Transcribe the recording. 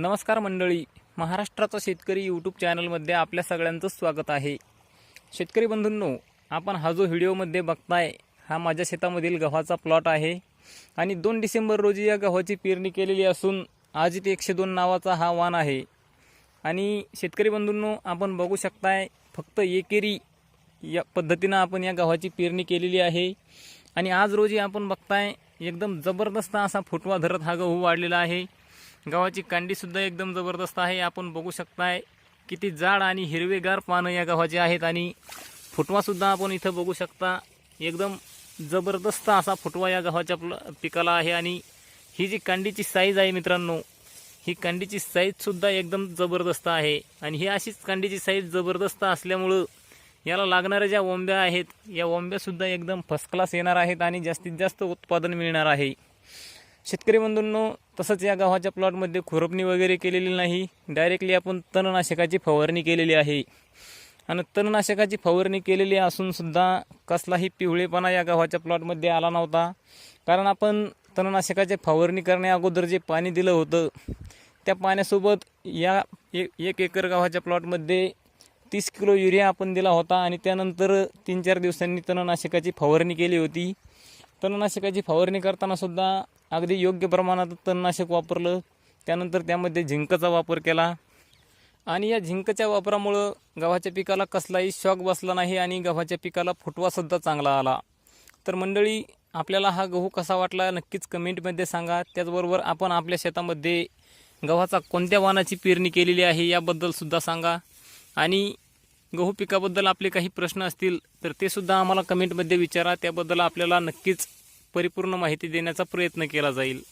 नमस्कार मंडळी. महाराष्ट्राचा शेतकरी यूट्यूब चॅनलमध्ये आपल्या सगळ्यांचं स्वागत आहे. शेतकरी बंधूंनो आपण हा जो व्हिडिओमध्ये बघताय हा माझ्या शेतामधील गव्हाचा प्लॉट आहे. आणि दोन डिसेंबर रोजी या गव्हाची पेरणी केलेली असून आजित एकशे दोन नावाचा हा वाण आहे. आणि शेतकरी बंधूंनो आपण बघू शकताय फक्त एकेरी या पद्धतीनं आपण या गव्हाची पेरणी केलेली आहे. आणि आज रोजी आपण बघताय एकदम जबरदस्त असा फुटवा धरत हा गहू वाढलेला आहे. गव्हाची कांडीसुद्धा एकदम जबरदस्त आहे. आपण बघू शकताय किती जाड आणि हिरवेगार पानं या गव्हाचे आहेत आणि फुटवासुद्धा आपण इथं बघू शकता. एकदम जबरदस्त असा फुटवा या गव्हाच्या पिकाला आहे आणि ही जी कांडीची साईज आहे मित्रांनो ही कांडीची साईजसुद्धा एकदम जबरदस्त आहे. आणि ही अशीच कांडीची साईज जबरदस्त असल्यामुळं याला लागणाऱ्या ज्या ओंब्या आहेत या ओंब्यासुद्धा एकदम फर्स्ट क्लास येणार आहेत आणि जास्तीत जास्त उत्पादन मिळणार आहे. शेतकरी बंधूंनो तसंच या गव्हाच्या प्लॉटमध्ये खुरपणी वगैरे केलेली नाही. डायरेक्टली आपण तणनाशकाची फवारणी केलेली आहे. आणि तणनाशकाची फवारणी केलेली असूनसुद्धा कसलाही पिवळेपणा या गव्हाच्या प्लॉटमध्ये आला नव्हता. कारण आपण तणनाशकाची फवारणी करण्या अगोदर जे पाणी दिलं होतं त्या पाण्यासोबत या एक एकर गव्हाच्या प्लॉटमध्ये तीस किलो युरिया आपण दिला होता आणि त्यानंतर तीन चार दिवसांनी तणनाशकाची फवारणी केली होती. तणनाशकाची फवारणी करतानासुद्धा अगदी योग्य प्रमाणात तणनाशक वापरलं. त्यानंतर त्यामध्ये झिंकचा वापर केला. आणि या झिंकच्या वापरामुळं गव्हाच्या पिकाला कसलाही शॉक बसला नाही आणि गव्हाच्या पिकाला फुटवासुद्धा चांगला आला. तर मंडळी आपल्याला हा गहू कसा वाटला नक्कीच कमेंटमध्ये सांगा. त्याचबरोबर आपण आपल्या शेतामध्ये गव्हाचा कोणत्या वाणाची पेरणी केलेली आहे याबद्दलसुद्धा सांगा. आणि गहू पिकाबद्दल आपले काही प्रश्न असतील तर ते सुद्धा आम्हाला कमेंटमध्ये विचारा. त्याबद्दल आपल्याला नक्कीच परिपूर्ण माहिती देण्याचा प्रयत्न केला जाईल.